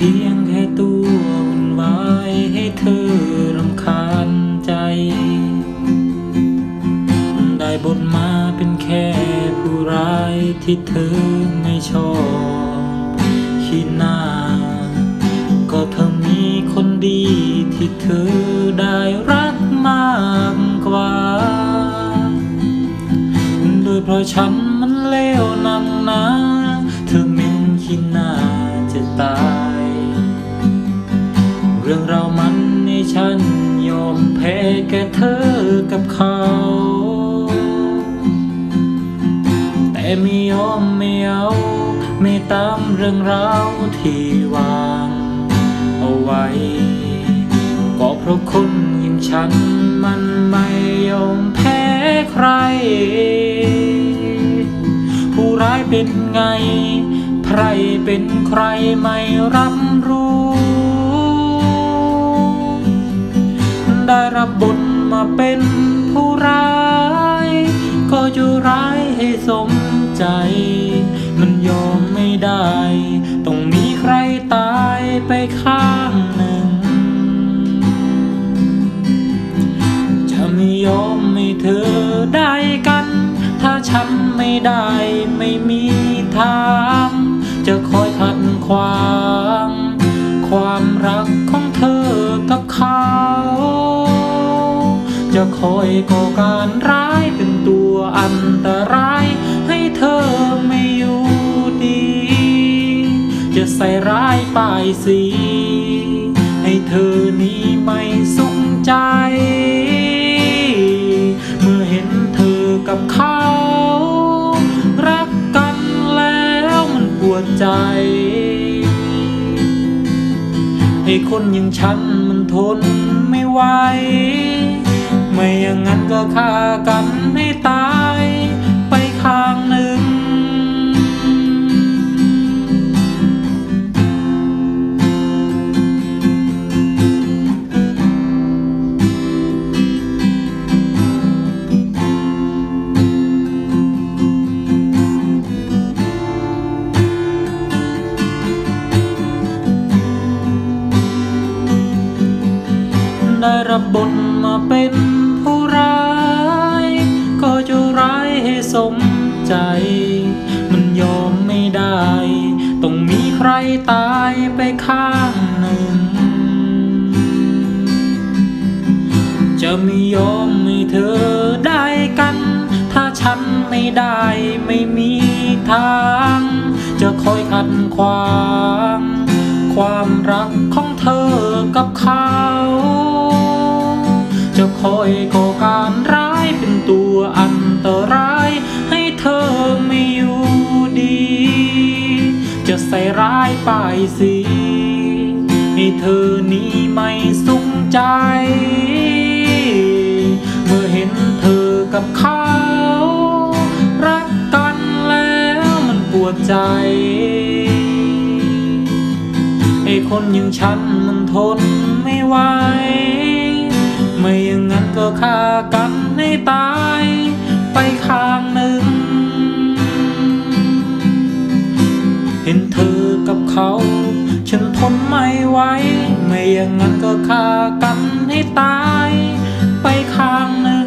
พียงแค่ตัววุ่นวายให้เธอรำคาญใจ ได้บทมาเป็นแค่ผู้ร้ายที่เธอไม่ชอบขี้หน้า ก็เธอมีคนดีที่เธอได้รักมากกว่าโดยเพราะฉันมันเลวนังนะ เรื่องราวมันในฉันยอมแพ้แก่เธอกับเขา แต่ไม่ยอมไม่เอาไม่ตามเรื่องราวที่วางเอาไว้ ก็เพราะคนอย่งฉันมันไม่ยอมแพ้ใคร ผู้ร้ายเป็นไง ใครเป็นใครไม่รับรู้ รับบทมาเป็นผู้ร้าย ก็จะร้ายให้สมใจ มันยอมไม่ได้ ต้องมีใครตายไปข้างหนึ่ง จะไม่ยอมให้เธอได้กัน ถ้าฉันไม่ได้ไม่มีทาง คอยก่อการร้ายเป็นตัวอันตราย ให้เธอไม่อยู่ดี จะใส่ร้ายป้ายสี ให้เธอนี้ไม่สุขใจ เมื่อเห็นเธอกับเขา รักกันแล้วมันปวดใจให้คนอย่างฉันมันทนไม่ไหว ไม่อย่างนั้นก็ฆ่ากันให้ตายไปข้างหนึ่ง ได้รับบทมาเป็น ใจ มันยอมไม่ได้ ต้องมีใครตายไปข้างหนึ่ง จะไม่ยอมให้เธอได้กัน ถ้าฉันไม่ได้ไม่มีทาง จะคอยขัดขวางความรักของเธอกับเขา จะคอยก่อ ร้ายป้ายสีให้เธอนี้ไม่สุขใจ เมื่อเห็นเธอกับเขา รักกันแล้วมันปวดใจไอ้คนอย่างฉันมันทนไม่ไหวไม่อย่างนั้นก็ฆ่ากันให้ตาย เห็นเธอกับเขา ฉันทนไม่ไหวไม่อย่างนั้นก็ฆ่ากันให้ตาย ไปข้างหนึ่ง